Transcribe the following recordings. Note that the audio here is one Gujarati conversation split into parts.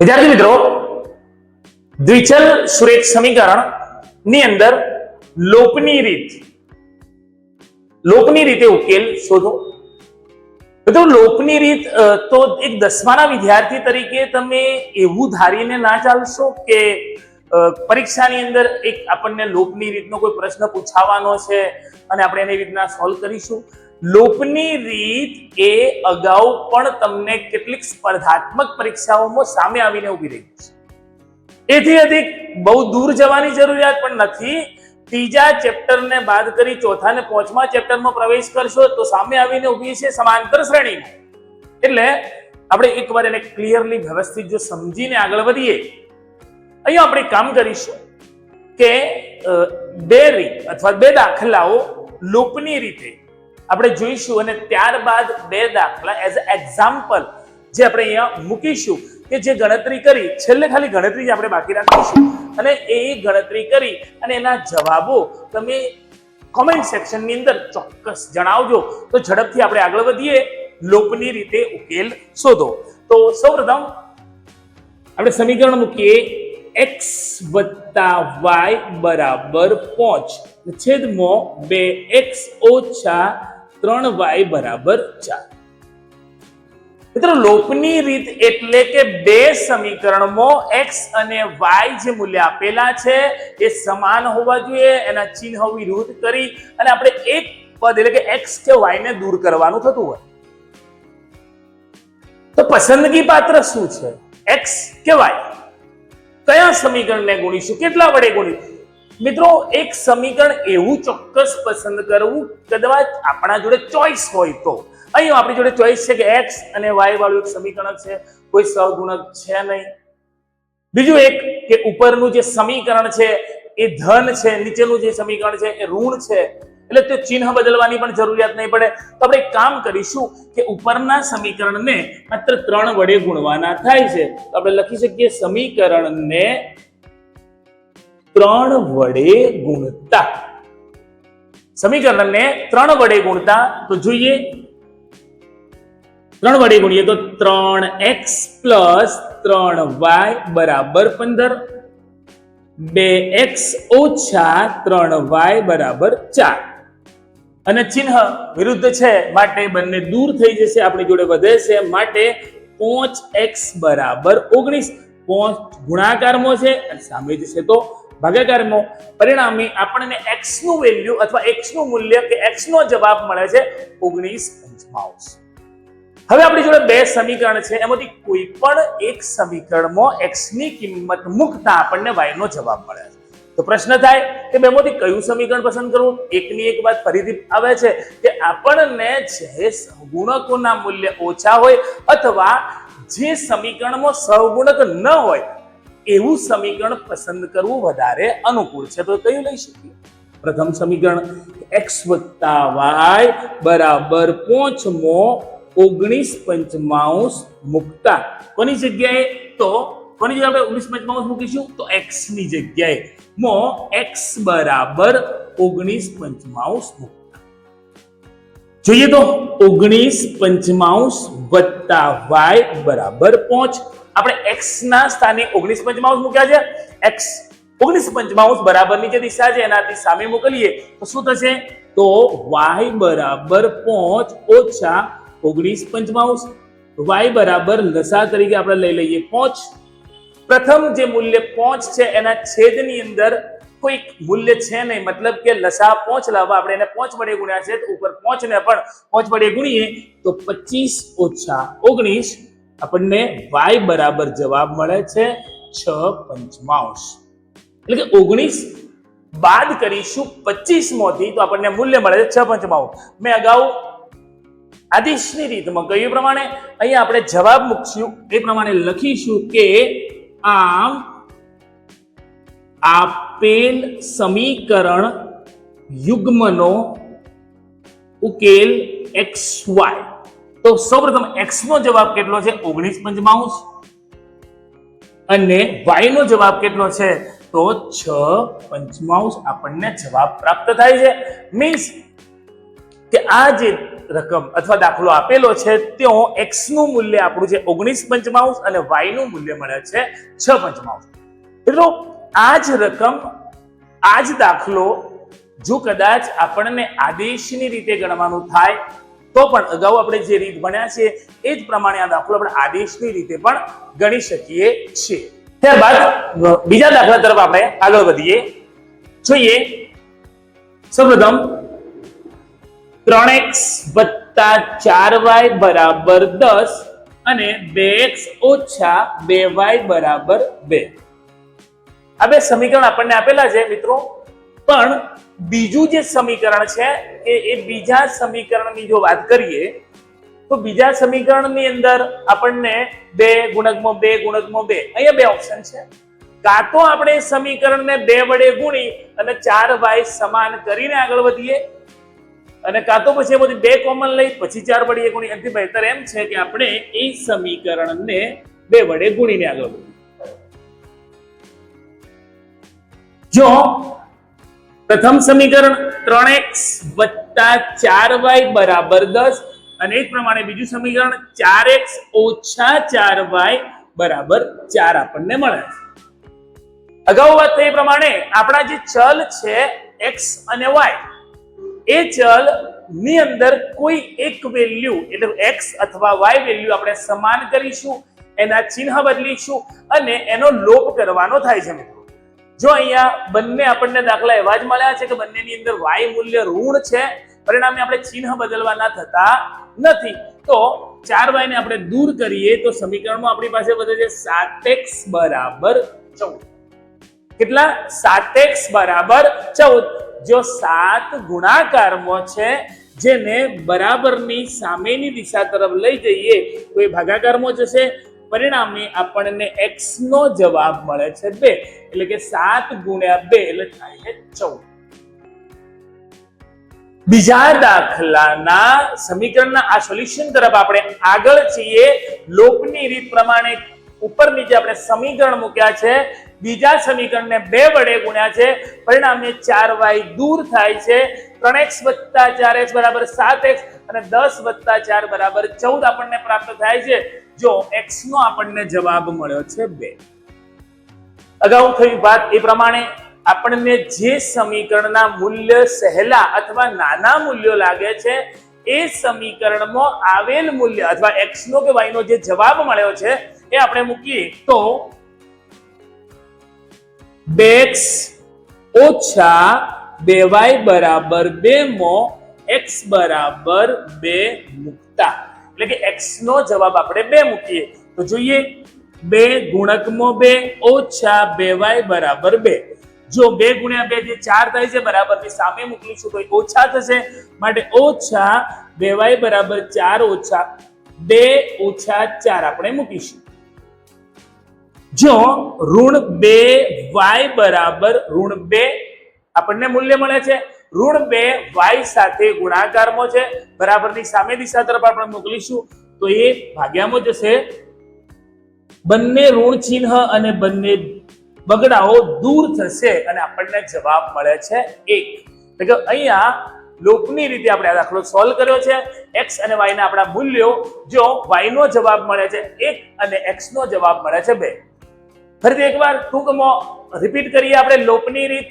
વિદ્યાર્થી મિત્રો, દ્વિચલ સુરેખ સમીકરણની અંદર લોપની રીત લોપની રીતે ઉકેલ શોધો. મિત્રો લોપની રીત તો એક દસમાના વિદ્યાર્થી તરીકે તમે એવું ધારીને ના ચાલશો કે પરીક્ષાની અંદર એક આપણને લોપની રીતનો કોઈ પ્રશ્ન પૂછાવાનો છે અને આપણે એની રીતના સોલ્વ કરીશું? લોપની રીત એ અગાઉ પણ તમને કેટલીક સ્પર્ધાત્મક પરીક્ષાઓમાં સામે આવીને ઊભી રહી છે. એથી અધિક બહુ દૂર જવાની જરૂરિયાત પણ નથી. ત્રીજા ચેપ્ટરને બાદ કરી ચોથા ને પાંચમા ચેપ્ટરમાં પ્રવેશ કરશો તો સામે આવીને ઊભી છે સમાંતર શ્રેણીમાં. એટલે આપણે એકવાર એને ક્લિયરલી વ્યવસ્થિત જો સમજીને આગળ વધીએ. અહીંયા આપણે કામ કરીશું કે બે રીત અથવા બે દાખલાઓ લોપની રીતે આપણે જોઈશું અને ત્યારબાદ બે દાખલા એઝ અ એક્ઝામ્પલ જે આપણે અહીંયા મૂકીશું કે જે ગણતરી કરી, છેલ્લે ખાલી ગણતરી જ આપણે બાકી રાખીશું. અને એ ગણતરી કરી અને એના જવાબો તમે કોમેન્ટ સેક્શનની અંદર ચોક્કસ જણાવજો. તો ઝડપથી આપણે આગળ વધીએ. લોપની રીતે ઉકેલ શોધો. તો સૌપ્રથમ આપણે સમીકરણ મૂકીએ. એક્સ વત્તા વાય બરાબર પાંચ. છેદમાં બે એક્સ ઓછા ત્રણ વાય બરાબર ચાર. મિત્રો લોપની રીત એટલે કે બે સમીકરણમાં x અને y જે મૂલ્ય આપેલા છે, એ સમાન હોવા જોઈએ, એના ચિહ્ન વિરુદ્ધ કરી અને આપણે એક પદ એટલે કે x કે y ને દૂર કરવાનું થતું હોય. તો પસંદગી પાત્ર શું છે? x કે y. કયા સમીકરણને ગુણીશું? કેટલા વડે ગુણીશું? મિત્રો, એક સમીકરણ એવું ચોક્કસ પસંદ કરવું, કદાચ આપણા જોડે ચોઈસ હોય તો. અહીં આપણી જોડે ચોઈસ છે કે એક્સ અને વાય વાળું એક સમીકરણ છે. કોઈ સહગુણક છે નહીં. બીજું એક કે ઉપરનું જે સમીકરણ છે, એ ધન છે, નીચેનું જે સમીકરણ છે, એ ઋણ છે. એટલે તે ચિહ્ન બદલવાની પણ જરૂરિયાત નહીં પડે. તો આપણે કામ કરીશું કે ઉપરના સમીકરણને માત્ર ત્રણ વડે ગુણવાના થાય છે. તો આપણે લખી શકીએ સમીકરણને ત્રણ વડે ગુણતા. સમીકરણને ત્રણ વડે ગુણતા, તો જોઈએ. ત્રણ વડે ગુણીએ તો ત્રણ એક્સ પ્લસ ત્રણ વાય બરાબર પંદર. બે એક્સ ઓછા ત્રણ વાય બરાબર ચાર. અને ચિહ્ન વિરુદ્ધ છે, માટે બંને દૂર થઈ જશે, આપણી જોડે વધે છે, માટે પાંચ એક્સ બરાબર ઓગણીસ. પાંચ ગુણાકારમાં છે સામે જશે તો ભાગાકારમાં પરિણામે આપણને એક્સનું વેલ્યુ અથવા એક્સનું મૂલ્ય કે એક્સ નો જવાબ મળે છે ઓગણીસ પંચમાઉસ હવે આપણી જોડે બે સમીકરણ છે. એમાંથી કોઈ પણ એક સમીકરણમાં એક્સની કિંમત મૂકતા આપણને વાયનો જવાબ મળે છે. તો પ્રશ્ન થાય કે બેમાંથી કયું સમીકરણ પસંદ કરવું? એકની એક વાત ફરીથી આવે છે કે આપણને જે સહગુણકોના મૂલ્ય ઓછા હોય અથવા જે સમીકરણમાં સહગુણક ન હોય એવું સમીકરણ પસંદ કરવું વધારે અનુકૂળ છે. તો કયું લઈ શકીએ? પ્રથમ સમીકરણ x વત્તા વાય બરાબર પાંચમો ઓગણીસ પંચમાંશ મુકતા. કોની જગ્યાએ? તો કોની જગ્યાએ આપણે ઓગણીસ પંચમાંશ મૂકીશું? તો x ની જગ્યાએ. મો x બરાબર ઓગણીસ પંચમાંશ મુકતા. જોઈએ તો ઓગણીસ પંચમાંશ વત્તા y બરાબર પાંચ. આપણે x ના સ્થાને ઓગણીસ પંચમાંશ મૂક્યા છે. X ઓગણીસ પંચમાંશ બરાબરની જે દિશા છે, એનાથી સામે મોકલીએ, તો શું થશે? તો y બરાબર પાંચ ઓછા ઓગણીસ પંચમાંશ y બરાબર લસા તરીકે આપણે લઈ લઈએ પાંચ. પ્રથમ જે મૂલ્ય પાંચ છે, એના છેદની અંદર કોઈક મૂલ્ય છે નહીં. મતલબ કે લસા પોંચ લાવવા આપણે એને પોંચ વડે ગુણ્યા છે, તો ઉપર પાંચ ને પણ પોંચ વડે ગુણીએ, તો પચીસ ઓછા ઓગણીસ આપણને વાય બરાબર જવાબ મળે છે છ પંચમાંશ. એટલે કે ઓગણીસ બાદ કરીશું પચીસમાંથી તો આપણને મૂલ્ય મળે છે છ પંચમાંશ. મેં અગાઉ આદેશની રીતમાં કહ્યું પ્રમાણે અહીંયા આપણે જવાબ મૂકશું. એ પ્રમાણે લખીશું કે આમ આપેલ સમીકરણ યુગ્મનો ઉકેલ એક્સ વાય તો સૌપ્રથમ એક્સ નો જવાબ કેટલો છે? ઓગણીસ પંચમાંશ અને વાય નો જવાબ કેટલો છે? તો છ પંચમાંશ આપણને જવાબ પ્રાપ્ત થાય છે. મીન્સ કે આ જે રકમ અથવા દાખલો આપેલો છે ત્યાં એક્સનું મૂલ્ય આપણું છે ઓગણીસ પંચમાંશ અને વાયનું મૂલ્ય મળે છે છ પંચમાંશ મિત્રો આ જ રકમ, આ જ દાખલો જો કદાચ આપણને આદેશની રીતે ગણવાનું થાય તો પણ અગાઉ આપણે જે રીત ભણ્યા છે, એ જ પ્રમાણે આ દાખલો આપણે આદેશની રીતે પણ ગણી શકીએ છીએ. ત્યારબાદ બીજા દાખલા તરફ આપણે આગળ વધીએ. જોઈએ. સૌપ્રથમ, ત્રણ એક્સ વત્તા ચાર વાય બરાબર દસ અને બે એક્સ ઓછા બે વાય બરાબર બે. આ બે સમીકરણ આપણને આપેલા છે મિત્રો. પણ બીજું જે સમીકરણ છે એ એ બીજા સમીકરણની જો વાત કરીએ, તો બીજા સમીકરણની અંદર આપણને બે ગુણકમાં બે ગુણકમાં બે, અહીંયા બે ઓપ્શન છે. કાં તો આપણે સમીકરણને બે વડે ગુણી અને ચાર વાય સમાન કરીને આગળ વધીએ, અને કાં તો પછી એમાંથી બે કોમન લઈ, પછી ચાર વડે ગુણી. એનાથી બહેતર એમ છે કે આપણે એ સમીકરણને બે વડે ગુણીને આગળ વધીએ. જો પ્રથમ સમીકરણ ત્રણ એક્સ વત્તા ચાર વાય બરાબર દસ. અને એ જ પ્રમાણે બીજું સમીકરણ ચાર એક્સ ઓછા ચાર વાય બરાબર ચાર આપણને મળે છે. અગાઉ વાત થઈ પ્રમાણે આપણા જે ચલ છે એક્સ અને વાય, એ ચલની અંદર કોઈ એક વેલ્યુ, એટલે એક્સ અથવા વાય વેલ્યુ આપણે સમાન કરીશું, એના ચિહ્ન બદલીશું અને એનો લોપ કરવાનો થાય છે મિત્રો. જો અહીંયા બંને આપણને દાખલા એવા જ મળ્યા છે કે બંનેની અંદર વાય મૂલ્ય ઋણ છે, પરિણામે આપણે ચિહ્ન બદલવાના થતા નથી. તો ચાર વાયને આપણે દૂર કરીએ તો સમીકરણમાં આપણી પાસે વધે છે સાત એક્સ બરાબર ચૌદ. કેટલા? સાત એક્સ બરાબર ચૌદ. જો સાત ગુણાકારમાં છે, જેને બરાબરની સામેની દિશા તરફ લઈ જઈએ, તો એ ભાગાકારમાં જશે. પરિણામે આપણને એક્સ નો જવાબ મળે છે બે, એટલે કે સાત ગુણ્યા બે, એટલે થાય છે ચૌદ. બીજા દાખલાના સમીકરણના આ સોલ્યુશન તરફ આપણે આગળ છીએ. લોકની રીત પ્રમાણે ઉપર નીચે આપણે સમીકરણ મૂક્યા છે. બીજા સમીકરણને બે વડે ગુણ્યા છે. પરિણામે ચાર વાય દૂર થાય છે. ત્રણ એક્સ વત્તા ચાર એક્સ બરાબર સાત એક્સ અને દસ વત્તા ચાર બરાબર ચૌદ આપણને પ્રાપ્ત થાય છે. જો એક્સ નો આપણને જવાબ મળ્યો છે બે. અગાઉ થઈ વાત એ પ્રમાણે આપણને જે સમીકરણના મૂલ્ય સહેલા અથવા નાના મૂલ્યો લાગે છે, એ સમીકરણમાં આવેલ મૂલ્ય અથવા એક્સ નો કે વાય નો જે જવાબ મળ્યો છે, એ આપણે મૂકીએ તો બે એક્સ ઓછા બે વાય બરાબર બે મો એક્સ બરાબર બે મૂકતા. એટલે કે એક્સ નો જવાબ આપણે બે મૂકીએ. તો જોઈએ, બે ગુણકમાં બે ઓછા બે વાય બરાબર બે. જો બે ગુણ્યા બે જે ચાર થાય છે બરાબરની સામે મૂકીશું તો ઓછા થશે. માટે ઓછા બે વાય બરાબર ચાર ઓછા બે ઓછા ચાર આપણે મૂકીશું. જો ઋણ બે વાય બરાબર ઋણ બે આપણને મૂલ્ય મળે છે. ઋણ બે વાય સાથે ગુણાકારમાં છે. બરાબરની સામે દિશા તરફ આપણે મોકલીશું. તો એ ભાગ્યામાં જશે. બંને ઋણ ચિહ્ન અને બંને બગડાઓ દૂર થશે અને આપણને જવાબ મળે છે એક. એટલે કે અહીંયા લોકની રીતે આપણે આ દાખલો સોલ્વ કર્યો છે. એક્સ અને વાયના આપણા મૂલ્યો જો વાયનો જવાબ મળે છે એક અને એક્સનો જવાબ મળે છે બે. ફરીથી એકવાર ટૂંકમાં રિપીટ કરીએ આપણે લોપની રીત.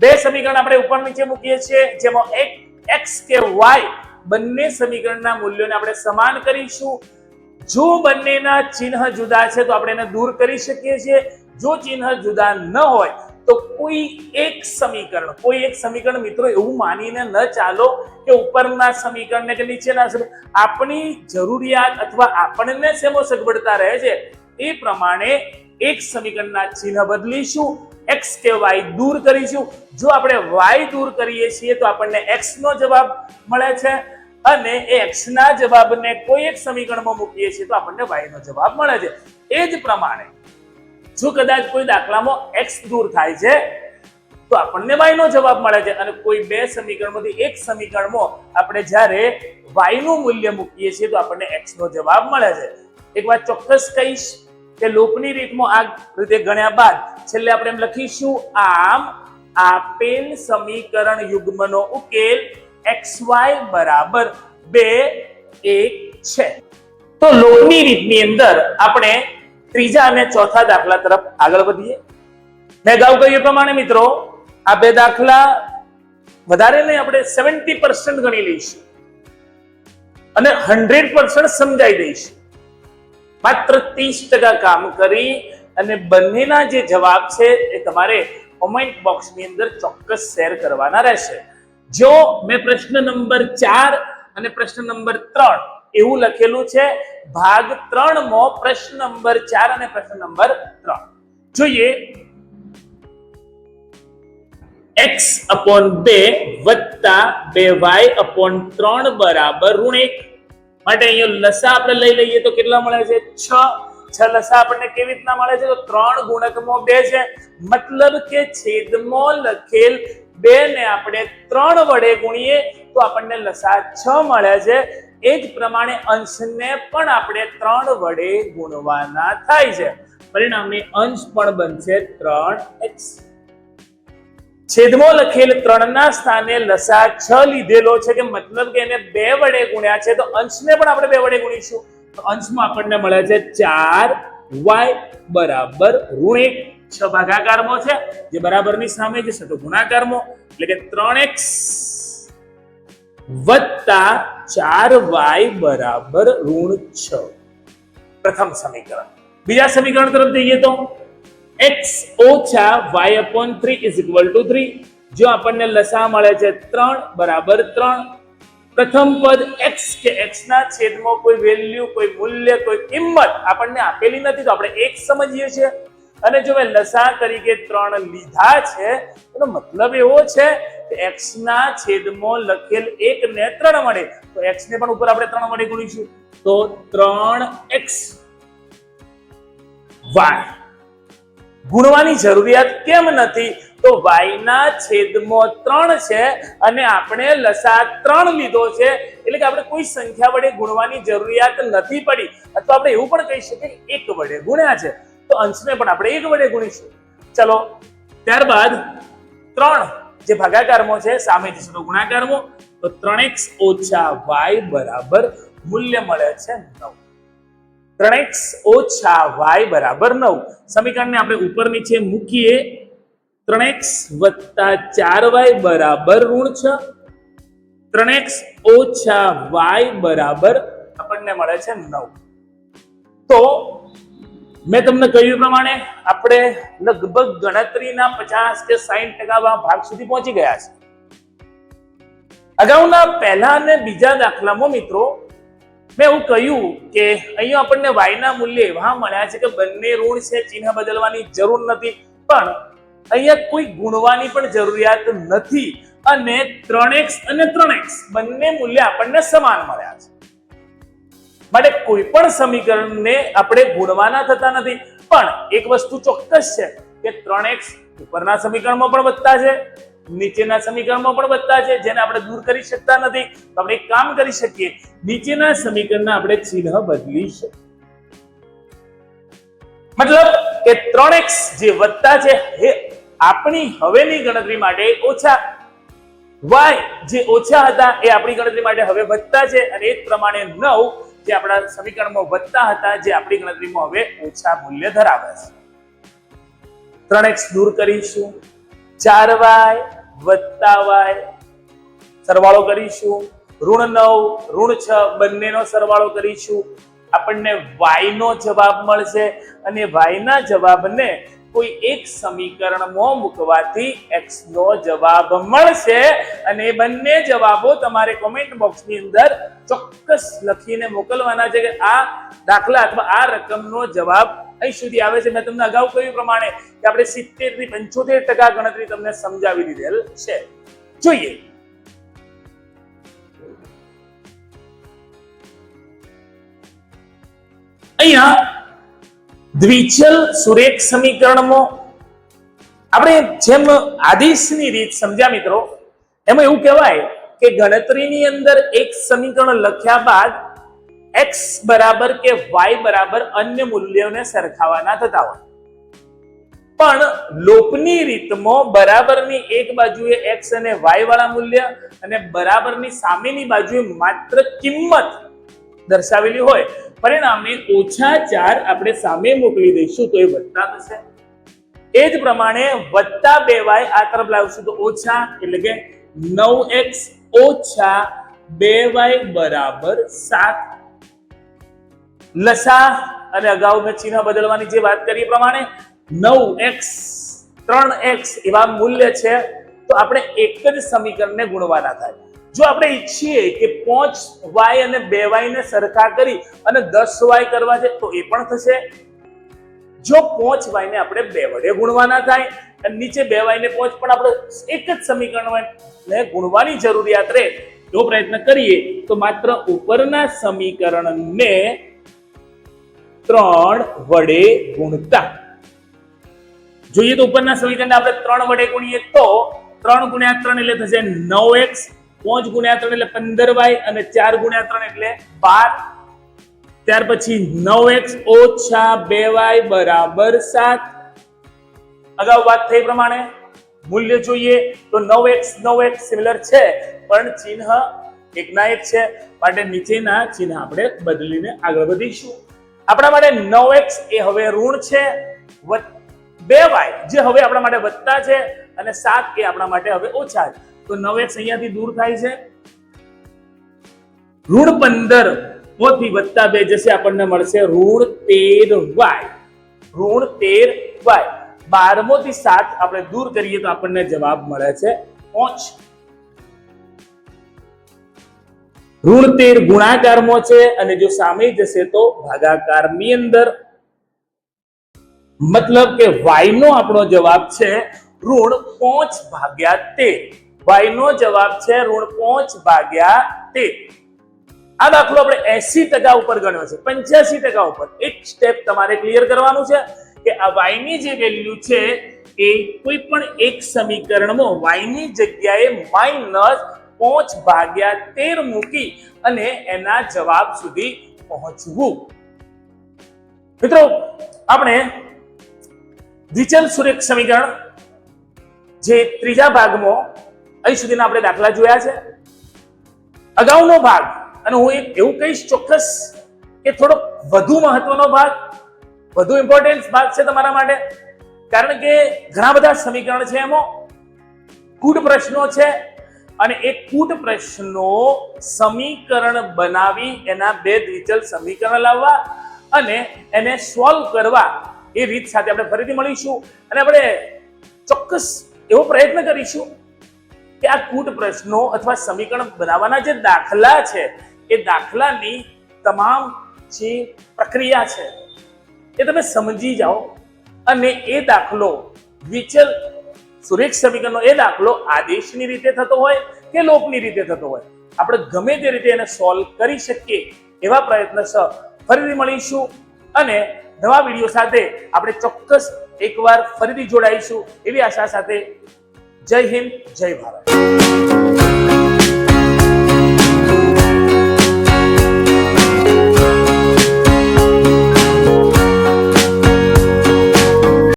બે સમીકરણ આપણે ઉપર નીચે મૂકીએ છીએ, જેમાં એક એક્સ કે વાય બંને સમીકરણના મૂલ્યોને આપણે સમાન કરીશું. જો બંનેના ચિહ્ન જુદા છે, તો આપણે એને દૂર કરી શકીએ છીએ. જો ચિહ્ન જુદા ન હોય, તો કોઈ એક સમીકરણ, કોઈ એક સમીકરણ મિત્રો એવું માનીને ન ચાલો કે ઉપરના સમીકરણને કે નીચેના આપણી જરૂરિયાત અથવા આપણને શેમાં સગવડતા રહે છે, એ પ્રમાણે એક સમીકરણના ચિહ્ન બદલીશું. એક્સ કે વાય દૂર કરીશું. જો આપણે વાય દૂર કરીએ છીએ તો આપણને એક્સ નો જવાબ મળે છે અને એ એક્સ ના જવાબને કોઈ એક સમીકરણમાં મૂકીએ છીએ તો આપણને વાય નો જવાબ મળે છે. એ જ પ્રમાણે જો કદાચ કોઈ દાખલામાં એક્સ દૂર થાય છે તો આપણને વાય નો જવાબ મળે છે અને કોઈ બે સમીકરણમાંથી એક સમીકરણમાં આપણે જ્યારે વાયનું મૂલ્ય મૂકીએ છીએ તો આપણને એક્સ નો જવાબ મળે છે. એક વાત ચોક્કસ કહીશ કે લોપની રીતમાં આ રીતે ગણ્યા બાદ છેલ્લે આપણે એમ લખીશું, આમ આપેલ સમીકરણ યુગ્મનો ઉકેલ એક્સ વાય બરાબર બે એક છે. તો લોકની રીતની અંદર આપણે ત્રીજા અને ચોથા દાખલા તરફ આગળ વધીએ. મેં અગાઉ કહ્યું પ્રમાણે મિત્રો, આ બે દાખલા વધારે નહીં, આપણે સેવન્ટી પર્સન્ટ ગણી લઈશું. અને હંડ્રેડ પર્સન્ટ સમજાઈ દઈશું. માત્ર ત્રીસ ટકા કામ કરી અને બંનેના જે જવાબ છે એ તમારે કોમેન્ટ બોક્સની અંદર ચોક્કસ શેર કરવાના રહેશે. જો મેં પ્રશ્ન નંબર ચાર અને પ્રશ્ન નંબર ત્રણ એવું લખેલું છે, ભાગ ત્રણ મો પ્રશ્ન નંબર ચાર અને પ્રશ્ન નંબર ત્રણ. જોઈએ. એક્સ અપોન બે વત્તા બે વાય અપોન ત્રણ બરાબર ઋણ એક. માટે અહીંયા લસા આપણે લઈ લઈએ તો કેટલા મળે છે? છ. છ લસા આપણને કેવી રીતના મળે છે? તો ત્રણ ગુણકમાં બે છે. મતલબ કે છેદમાં લખેલ બે ને આપણે ત્રણ વડે ગુણીએ તો આપણને લસા છ મળે છે. એ જ પ્રમાણે અંશને પણ આપણે ત્રણ વડે ગુણવાના થાય છે. પરિણામે અંશ પણ બનશે ત્રણ એક્સ. છેદમાં લખેલ ત્રણના સ્થાને લસા છ લીધેલો છે કે મતલબ કે એને બે વડે ગુણ્યા છે તો અંશને પણ આપણે બે વડે ગુણીશું. તો અંશમાં આપણને મળે છે ચાર વાય બરાબર ઋણ એક. છ ભાગાકારમાં છે, જે બરાબરની સામે જશે તો ગુણાકારમાં. એટલે કે ત્રણ એક્સ વત્તા ચાર વાય બરાબર ઋણ છ. પ્રથમ સમીકરણ. બીજા સમીકરણ તરફ જઈએ તો x ઓછા y upon three is equal to three જો આપણને લસા મળે છે ત્રણ બરાબર ત્રણ. પ્રથમ પદ x કે x ના છેદમાં કોઈ વેલ્યુ કોઈ મૂલ્ય, કોઈ કિંમત આપણને આપેલી નથી, તો આપણે એક સમજીએ છીએ. અને જો મેં લસા તરીકે ત્રણ લીધા છે, એનો મતલબ એવો છે કે x ના છેદમાં લખેલ એક ને ત્રણ મળે તો x ને પણ ઉપર આપણે ત્રણ વડે ગુણીશું. તો ત્રણ એક્સ વાય ગુણવાની જરૂરિયાત કેમ નથી? તો વાયના છેદમાં ત્રણ છે અને આપણે લસા ત્રણ લીધો છે. એટલે કે આપણે કોઈ સંખ્યા વડે ગુણવાની જરૂરિયાત નથી પડી. અથવા આપણે એવું પણ કહી શકીએ એક વડે ગુણ્યા છે. તો અંશને પણ આપણે એક વડે ગુણીશું. ચલો, ત્યારબાદ ત્રણ જે ભાગાકારમાં છે, સામે જશે તો ગુણાકારમાં. તો ત્રણ એક્સ ઓછા વાય બરાબર મૂલ્ય મળે છે નવ. ત્રણ એક્સ ઓછા વાય બરાબર નવ. સમીકરણને આપણે ઉપર નીચે મૂકીએ. ત્રણ એક્સ વત્તા ચાર વાય બરાબર ઋણ છ. ત્રણ એક્સ ઓછા વાય બરાબર આપણને મળે છે નવ. તો મેં તમને કહ્યું પ્રમાણે આપણે લગભગ ગણતરીના પચાસ કે સાઈઠ ટકા ભાગ સુધી પહોંચી ગયા છે અગાઉના પહેલા અને બીજા દાખલામાં મિત્રો મેં એવું કહ્યું કે અહીંયા આપણને વાયના મૂલ્ય એવા મળ્યા છે કે બંને ઋણ છે, ચિહ્ન બદલવાની જરૂર નથી. પણ અહીંયા કોઈ ગુણવાની પણ જરૂરિયાત નથી અને ત્રણ એક્સ અને ત્રણ એક્સ બંને મૂલ્ય આપણને સમાન મળ્યા છે. માટે કોઈ પણ સમીકરણને આપણે ગુણવાના થતા નથી. પણ એક વસ્તુ ચોક્કસ છે કે ત્રણ એક્સ ઉપરના સમીકરણમાં પણ વધતા છે નીચેના સમીકરણમાં પણ વધતા છે, જેને આપણે દૂર કરી શકતા નથી. તો આપણે એક કામ કરી શકીએ. નીચેના સમીકરણના આપણે ચિહ્ન બદલી શકીએ. મતલબ કે ત્રણ એક્સ જે વધતા છે, એ આપણી હવેની ગણતરી માટે ઓછા. વાય જે ઓછા હતા, એ આપણી ગણતરી માટે હવે વધતા છે, અને એ પ્રમાણે નવ જે આપણા સમીકરણમાં વધતા હતા, જે આપણી ગણતરીમાં હવે ઓછા મૂલ્ય ધરાવે છે. ત્રણ એક્સ દૂર કરીશું. ચાર વાય વત્તા વાય સરવાળો કરીશું. ઋણ નવ, ઋણ છ, બંનેનો સરવાળો કરીશું. આપણને વાયનો જવાબ મળશે અને વાયના જવાબને કોઈ એક સમીકરણમાં મૂકવાથી એક્સનો જવાબ મળશે. અને એ બંને જવાબો તમારે કોમેન્ટ બોક્સની અંદર ચોક્કસ લખીને મોકલવાના છે કે આ દાખલા અથવા આ રકમનો જવાબ અહીં સુધી આવે છે. મેં તમને અગાઉ કહ્યું પ્રમાણે કે આપણે સિત્તેરથી પંચોતેર ટકા ગણતરી તમને સમજાવી દીધેલ છે. જોઈએ. અહીંયા દ્વિચલ સુરેખ સમીકરણમાં આપણે જેમ આદેશની રીત સમજ્યા મિત્રો, એમાં એવું કહેવાય કે ગણતરીની અંદર એક સમીકરણ લખ્યા બાદ x બરાબર કે y બરાબર અન્ય મૂલ્યોને સરખાવાના થતા હોય. પણ લોપની રીતમાં બરાબરની એક બાજુએ x અને y વાળા મૂલ્ય અને બરાબરની સામેની બાજુએ માત્ર કિંમત દર્શાવેલી હોય. પરિણામે ઓછા ચાર આપણે સામે મોકલી દઈશું તો એ વધતા થશે એ જ પ્રમાણે વત્તા બે વાય આ તરફ લાવશું તો ઓછા એટલે કે નવ એક્સ ઓછા બે વાય બરાબર સાત. લસા અને અગાઉ મેં ચિહ્ન બદલવાની જે વાત કરી પ્રમાણે નવ એક્સ, ત્રણ એક્સ એવા મૂલ્ય છે. તો આપણે એક જ સમીકરણને ગુણવાના થાય. જો આપણે ઈચ્છીએ કે પાંચ વાય અને બે વાય ને સરખા કરી અને દસ વાય કરવા છે, તો એ પણ થશે. જો પાંચ વાય ને આપણે બે વડે ગુણવાના થાય, અને નીચે બે વાય ને પાંચ પણ આપણે એક જ સમીકરણ ને ગુણવાની જરૂરિયાત રહે જો પ્રયત્ન કરીએ. તો માત્ર ઉપરના સમીકરણને ત્રણ વડે ગુણતા. જોઈએ તો ઉપરના સમીકરણને આપણે ત્રણ વડે ગુણીએ તો ત્રણ ગુણ્યા ત્રણ એટલે થશે નવ એક્સ. પાંચ ગુણ્યા ત્રણ એટલે પંદર વાય અને ચાર ગુણ્યા ત્રણ એટલે બાર. ત્યાર પછી નવ એક્સ ઓછા બે વાય બરાબર સાત. અગાઉ વાત થઈ પ્રમાણે મૂલ્ય જોઈએ તો નવ એક્સ નવ એક્સ સિમિલર છે, પણ ચિહ્ન એકના એક છે. માટે નીચેના ચિહ્ન આપણે બદલીને આગળ વધીશું. આપણા માટે નવ એક્સ એ હવે ઋણ છે. બે વાય જે હવે આપણા માટે વધતા છે અને સાત એ આપણા માટે હવે ઓછા છે. તો નવ એક્સ અહીંયાથી દૂર થાય છે. ઋણ પંદર મોથી વત્તા બે જશે આપણને મળશે ઋણ તેર વાય. ઋણ તેર વાય. બારમો થી સાત આપણે દૂર કરીએ તો આપણને જવાબ મળે છે પાંચ. ઋણ તેર ગુણાકારમાં છે અને જો સામે જશે તો ભાગાકારની અંદર. મતલબ કે વાય નો આપણો જવાબ છે ઋણ પાંચ ભાગ્યા તેર. વાય નો જવાબ છે ઋણ પાંચ ભાગ્યા તેર. આ દાખલો આપણે એસી ટકા ઉપર ગણ્યો છે, પંચ્યાસી ટકા ઉપર. એક સ્ટેપ તમારે ક્લિયર કરવાનું છે કે આ y ની જે વેલ્યુ છે એ કોઈ પણ એક સમીકરણમાં y ની જગ્યાએ માઇનસ પાંચ ભાગ્યા તેર મૂકી અને એના જવાબ સુધી પહોંચવું. મિત્રો, આપણે દ્વિચલ સુરેખ સમીકરણ જે ત્રીજા ભાગમાં અહીં સુધીના આપણે દાખલા જોયા છે. અગાઉનો ભાગ, અને હું એક એવું કહીશ ચોક્કસ કે થોડો વધુ મહત્વનો ભાગ, વધુ ઇમ્પોર્ટન્ટ ભાગ છે તમારા માટે. કારણ કે ઘણા બધા સમીકરણ છે એમાં. કૂટ પ્રશ્નો છે, અને એ કૂટ પ્રશ્નો સમીકરણ બનાવી એના બે દ્વિચલ સમીકરણ લાવવા અને એને સોલ્વ કરવા એ રીત સાથે આપણે ફરીથી મળીશું. અને આપણે ચોક્કસ એવો પ્રયત્ન કરીશું કે આ કૂટ પ્રશ્નો અથવા સમીકરણ બનાવવાના જે દાખલા છે, એ દાખલાની તમામ જે પ્રક્રિયા છે, એ તમે સમજી જાઓ. અને એ દાખલો વિચલ સુરેખ સમીકરણનો એ દાખલો આદેશની રીતે થતો હોય કે લોકની રીતે થતો હોય? આપણે ગમે તે રીતે એને સોલ્વ કરી શકીએ એવા પ્રયત્ન સહ ફરીથી મળીશું અને નવા વીડિયો સાથે આપણે ચોક્કસ એકવાર ફરીથી જોડાઈશું એવી આશા સાથે જય હિન્દ જય ભારત.